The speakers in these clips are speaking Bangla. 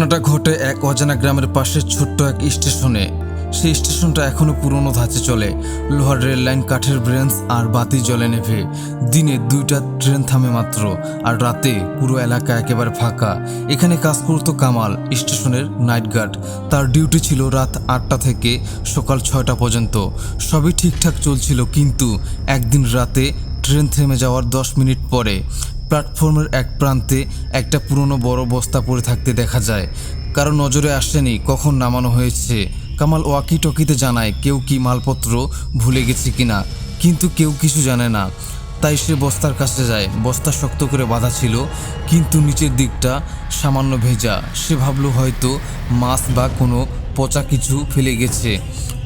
ঘটনাটা ঘটে এক অজানা গ্রামের পাশে ছোট্ট এক স্টেশনে। সেই স্টেশনটা এখনও পুরনো ধাঁচে চলে। লোহার রেল লাইন, কাঠের ব্রেঞ্চ আর বাতি জলে নেভে। দিনে দুইটা ট্রেন থামে মাত্র আর রাতে পুরো এলাকা একেবারে ফাঁকা। এখানে কাজ করতো কামাল, স্টেশনের নাইট গার্ড। তার ডিউটি ছিল রাত আটটা থেকে সকাল ছয়টা পর্যন্ত। সবই ঠিকঠাক চলছিল, কিন্তু একদিন রাতে ট্রেন থেমে যাওয়ার দশ মিনিট পরে প্ল্যাটফর্মের এক প্রান্তে একটা পুরনো বড় বস্তা পড়ে থাকতে দেখা যায়। কারও নজরে আসেনি কখন নামানো হয়েছে। কামাল ওয়াকি টকিতে জানায়, কেউ কি মালপত্র ভুলে গেছে কিনা? কিন্তু কেউ কিছু জানে না। তাই সে বস্তার কাছে যায়। বস্তা শক্ত করে বাঁধা ছিল, কিন্তু নিচের দিকটা সামান্য ভেজা। সে ভাবলো হয়তো মাছ বা কোনো পচা কিছু ফেলে গেছে।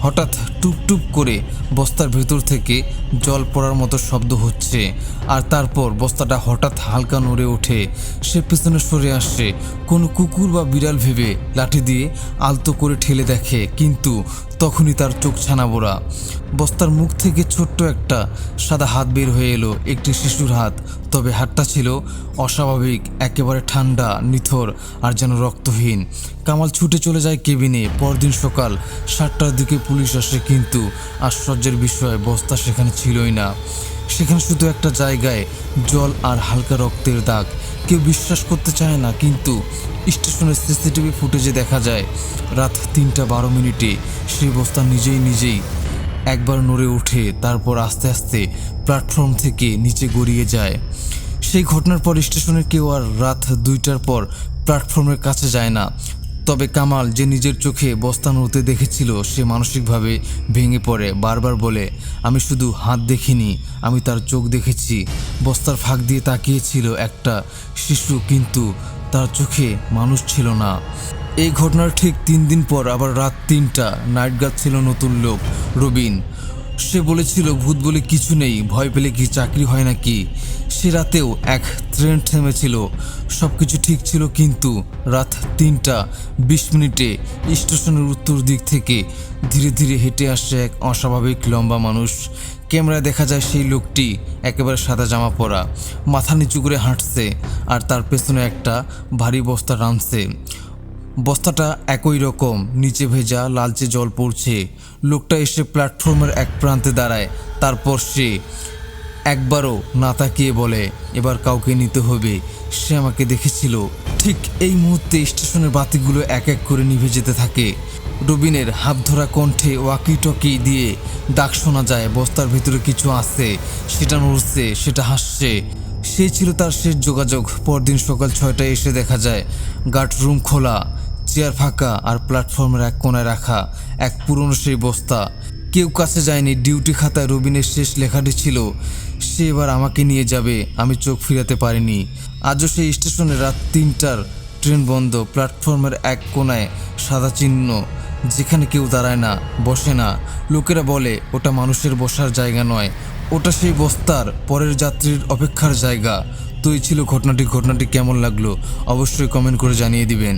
হঠাৎ টুপ টুপ করে বস্তার ভেতর থেকে জল পড়ার মতো শব্দ হচ্ছে আর তারপর বস্তাটা হঠাৎ হালকা নড়ে ওঠে। সে পেছনে সরে আসে কোনো কুকুর বা বিড়াল ভেবে লাঠি দিয়ে আলতো করে ঠেলে দেখে, কিন্তু তখনই তার চোখ ছানা বোড়া। বস্তার মুখ থেকে ছোট্ট একটা সাদা হাত বের হয়ে এলো, একটি শিশুর হাত। তবে হাতটা ছিল অস্বাভাবিক, একেবারে ঠান্ডা, নিথর আর যেন রক্তহীন। কামাল ছুটে চলে যায় কেবিনে। পরদিন সকাল সাতটার দিকে পুলিশ আসে, কিন্তু আশ্চর্যের বিষয়, বস্তা সেখানে ছিলই না। সেখানে শুধু একটা জায়গায় জল আর হালকা রক্তের দাগ। কেউ বিশ্বাস করতে চায় না, কিন্তু স্টেশনের সিসিটিভি ফুটেজে দেখা যায়, রাত তিনটা বারো মিনিটে সেই বস্তা নিজেই নিজেই একবার নড়ে ওঠে, তারপর আস্তে আস্তে প্ল্যাটফর্ম থেকে নিচে গড়িয়ে যায়। সেই ঘটনার পর স্টেশনের কেউ আর রাত দুইটার পর প্ল্যাটফর্মের কাছে যায় না। তবে কামাল যে নিজের চোখে বস্তা নড়তে দেখেছিল, সে মানসিকভাবে ভেঙে পড়ে। বারবার বলে, আমি শুধু হাত দেখিনি, আমি তার চোখ দেখেছি। বস্তার ফাঁক দিয়ে তাকিয়েছিল একটা শিশু, কিন্তু তার চোখে মানুষ ছিল না। এই ঘটনার ঠিক তিন দিন পর আবার রাত তিনটা নাইট গার্ড ছিল নতুন লোক, রবিন। সে বলেছিল, ভূত বলে কিছু নেই, ভয় পেলে কি চাকরি হয় নাকি? সে রাতেও এক ট্রেন থেমেছিল। সব কিছু ঠিক ছিল, কিন্তু রাত তিনটা বিশ মিনিটে স্টেশনের উত্তর দিক থেকে ধীরে ধীরে হেঁটে আসছে এক অস্বাভাবিক লম্বা মানুষ। ক্যামেরায় দেখা যায় সেই লোকটি একেবারে সাদা জামা পরা, মাথা নিচু করে হাঁটছে আর তার পেছনে একটা ভারী বস্তা টানছে। বস্তাটা একই রকম, নিচে ভেজা, লালচে জল পড়ছে। লোকটা এসে প্ল্যাটফর্মের এক প্রান্তে দাঁড়ায়, তারপর সে একবারও না তাকিয়ে বলে, এবার কাউকে নিতে হবে। সে আমাকে দেখেছিল। ঠিক এই মুহূর্তে স্টেশনের বাতিগুলো এক এক করে নিভে যেতে থাকে। রবিনের হাফধরা কণ্ঠে ওয়াকি টকি দিয়ে ডাক শোনা যায়, বস্তার ভিতরে কিছু আছে, সেটা নড়ছে, সেটা হাসছে। সে ছিল তার শেষ যোগাযোগ। পরদিন সকাল ছয়টায় এসে দেখা যায় গার্ড রুম খোলা। চেয়ার ফাঁকা আর প্ল্যাটফর্মের এক কোনায় রাখা এক পুরনো সেই বস্তা। কেউ কাছে যায়নি, ডিউটি খাতায় রবিনের শেষ লেখাটি ছিল, সে এবার আমাকে নিয়ে যাবে, আমি চোখ ফিরাতে পারিনি। আজও সেই স্টেশনে রাত তিনটার ট্রেন বন্ধ, প্ল্যাটফর্মের এক কোনায় সাদা চিহ্ন, যেখানে কেউ দাঁড়ায় না, বসে না। লোকেরা বলে, ওটা মানুষের বসার জায়গা নয়, ওটা সেই বস্তার পরের যাত্রীর অপেক্ষার জায়গা। তো এই ছিল ঘটনাটি ঘটনাটি কেমন লাগল, অবশ্যই কমেন্ট করে জানিয়ে দিবেন।